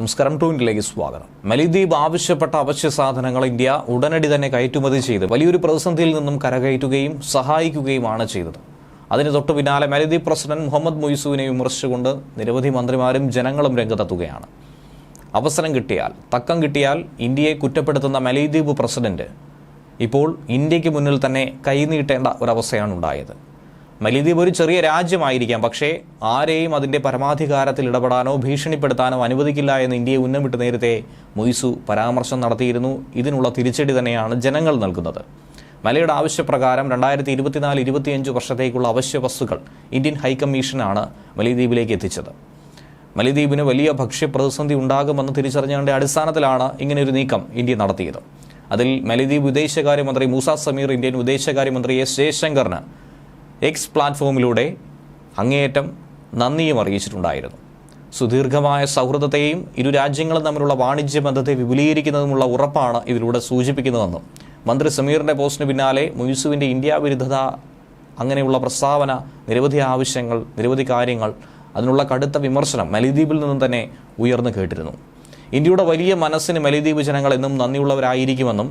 നമസ്കാരം ടൂവിന്റിലേക്ക് സ്വാഗതം. മലിദ്വീപ് ആവശ്യപ്പെട്ട അവശ്യ സാധനങ്ങൾ ഇന്ത്യ ഉടനടി തന്നെ കയറ്റുമതി ചെയ്ത്. വലിയൊരു പ്രതിസന്ധിയിൽ നിന്നും കരകയറ്റുകയും സഹായിക്കുകയുമാണ് ചെയ്തത്. അതിന് തൊട്ടു പിന്നാലെ മലിദ്വീപ് പ്രസിഡന്റ് മുഹമ്മദ് മൊയ്സുവിനെ വിമർശിച്ചുകൊണ്ട് നിരവധി മന്ത്രിമാരും ജനങ്ങളും രംഗത്തെത്തുകയാണ്. അവസരം കിട്ടിയാൽ തക്കം കിട്ടിയാൽ ഇന്ത്യയെ കുറ്റപ്പെടുത്തുന്ന മലദ്വീപ് പ്രസിഡന്റ് ഇപ്പോൾ ഇന്ത്യയ്ക്ക് മുന്നിൽ തന്നെ കൈനീട്ടേണ്ട ഒരവസ്ഥയാണ് ഉണ്ടായത്. മലിദ്വീപ് ഒരു ചെറിയ രാജ്യമായിരിക്കാം പക്ഷേ ആരെയും അതിന്റെ പരമാധികാരത്തിൽ ഇടപെടാനോ ഭീഷണിപ്പെടുത്താനോ അനുവദിക്കില്ല എന്ന് ഇന്ത്യയെ ഉന്നമിട്ട് നേരത്തെ മൊയ്സു പരാമർശം നടത്തിയിരുന്നു. ഇതിനുള്ള തിരിച്ചടി തന്നെയാണ് ജനങ്ങൾ നൽകുന്നത്. മലയുടെ ആവശ്യപ്രകാരം രണ്ടായിരത്തി ഇരുപത്തിനാല് ഇരുപത്തിയഞ്ച് വർഷത്തേക്കുള്ള അവശ്യ വസ്തുക്കൾ ഇന്ത്യൻ ഹൈക്കമ്മീഷനാണ് മലിദ്വീപിലേക്ക് എത്തിച്ചത്. മലിദ്വീപിന് വലിയ ഭക്ഷ്യപ്രതിസന്ധി ഉണ്ടാകുമെന്ന് തിരിച്ചറിഞ്ഞതിന്റെ അടിസ്ഥാനത്തിലാണ് ഇങ്ങനെയൊരു നീക്കം ഇന്ത്യ നടത്തിയത്. അതിൽ മലിദ്വീപ് വിദേശകാര്യമന്ത്രി മൂസ സമീർ ഇന്ത്യൻ വിദേശകാര്യമന്ത്രി എസ് ജയശങ്കറിന് എക്സ് പ്ലാറ്റ്ഫോമിലൂടെ അങ്ങേയറ്റം നന്ദിയും അറിയിച്ചിട്ടുണ്ടായിരുന്നു. സുദീർഘമായ സൗഹൃദത്തെയും ഇരു രാജ്യങ്ങളും തമ്മിലുള്ള വാണിജ്യ ബന്ധത്തെ വിപുലീകരിക്കുന്നതുമുള്ള ഉറപ്പാണ് ഇതിലൂടെ സൂചിപ്പിക്കുന്നതെന്നും മന്ത്രി സമീറിന്റെ പോസ്റ്റിന് പിന്നാലെ മുയുസുവിന്റെ ഇന്ത്യ വിരുദ്ധത അങ്ങനെയുള്ള പ്രസ്താവന നിരവധി ആവശ്യങ്ങൾ നിരവധി കാര്യങ്ങൾ അതിനുള്ള കടുത്ത വിമർശനം മലിദ്വീപിൽ നിന്നും തന്നെ ഉയർന്നു കേട്ടിരുന്നു. ഇന്ത്യയുടെ വലിയ മനസ്സിന് മലിദ്വീപ് ജനങ്ങൾ എന്നും നന്ദിയുള്ളവരായിരിക്കുമെന്നും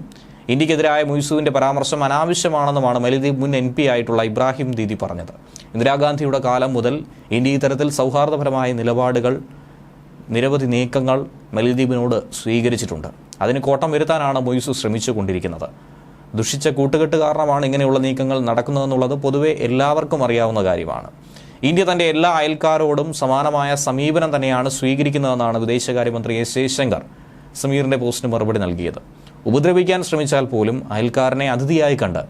ഇന്ത്യക്കെതിരായ മുയ്സുവിന്റെ പരാമർശം അനാവശ്യമാണെന്നുമാണ് മലിദ്വീപ് മുൻ എൻ പി ആയിട്ടുള്ള ഇബ്രാഹിം ദീദി പറഞ്ഞത്. ഇന്ദിരാഗാന്ധിയുടെ കാലം മുതൽ ഇന്ത്യ ഇത്തരത്തിൽ സൗഹാർദ്ദപരമായ നിലപാടുകൾ നിരവധി നീക്കങ്ങൾ മലിദ്വീപിനോട് സ്വീകരിച്ചിട്ടുണ്ട്. അതിന് കോട്ടം വരുത്താനാണ് മൊയ്സു ശ്രമിച്ചുകൊണ്ടിരിക്കുന്നത്. ദുഷിച്ച കൂട്ടുകെട്ട് കാരണമാണ് ഇങ്ങനെയുള്ള നീക്കങ്ങൾ നടക്കുന്നതെന്നുള്ളത് പൊതുവെ എല്ലാവർക്കും അറിയാവുന്ന കാര്യമാണ്. ഇന്ത്യ തന്റെ എല്ലാ അയൽക്കാരോടും സമാനമായ സമീപനം തന്നെയാണ് സ്വീകരിക്കുന്നതെന്നാണ് വിദേശകാര്യമന്ത്രി എസ് ജയശങ്കർ സമീറിന്റെ പോസ്റ്റിന് മറുപടി നൽകിയത്. ഉപദ്രവിക്കാൻ ശ്രമിച്ചാൽ പോലും അയൽക്കാരനെ അതിഥിയായി കണ്ട്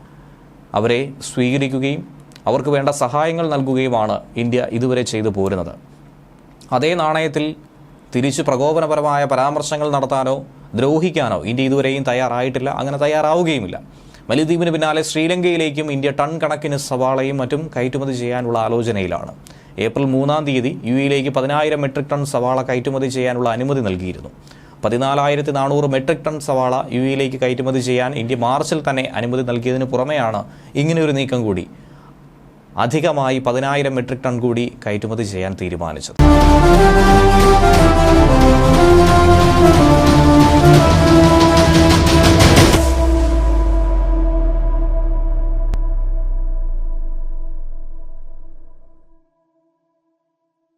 അവരെ സ്വീകരിക്കുകയും അവർക്ക് വേണ്ട സഹായങ്ങൾ നൽകുകയുമാണ് ഇന്ത്യ ഇതുവരെ ചെയ്തു പോരുന്നത്. അതേ നാണയത്തിൽ തിരിച്ച് പ്രകോപനപരമായ പരാമർശങ്ങൾ നടത്താനോ ദ്രോഹിക്കാനോ ഇന്ത്യ ഇതുവരെയും തയ്യാറായിട്ടില്ല അങ്ങനെ തയ്യാറാവുകയുമില്ല. മലിദ്വീപിന് പിന്നാലെ ശ്രീലങ്കയിലേക്കും ഇന്ത്യ ടൺ കണക്കിന് സവാളയും മറ്റും കയറ്റുമതി ചെയ്യാനുള്ള ആലോചനയിലാണ്. ഏപ്രിൽ മൂന്നാം തീയതി യു എയിലേക്ക് പതിനായിരം മെട്രിക് ടൺ സവാള കയറ്റുമതി ചെയ്യാനുള്ള അനുമതി നൽകിയിരുന്നു. പതിനാലായിരത്തി നാനൂറ് മെട്രിക് ടൺ സവാള യു എയിലേക്ക് കയറ്റുമതി ചെയ്യാൻ ഇന്ത്യ മാർച്ചിൽ തന്നെ അനുമതി നൽകിയതിന് പുറമെയാണ് ഇങ്ങനെയൊരു നീക്കം കൂടി. അധികമായി പതിനായിരം മെട്രിക് ടൺ കൂടി കയറ്റുമതി ചെയ്യാൻ തീരുമാനിച്ചത്.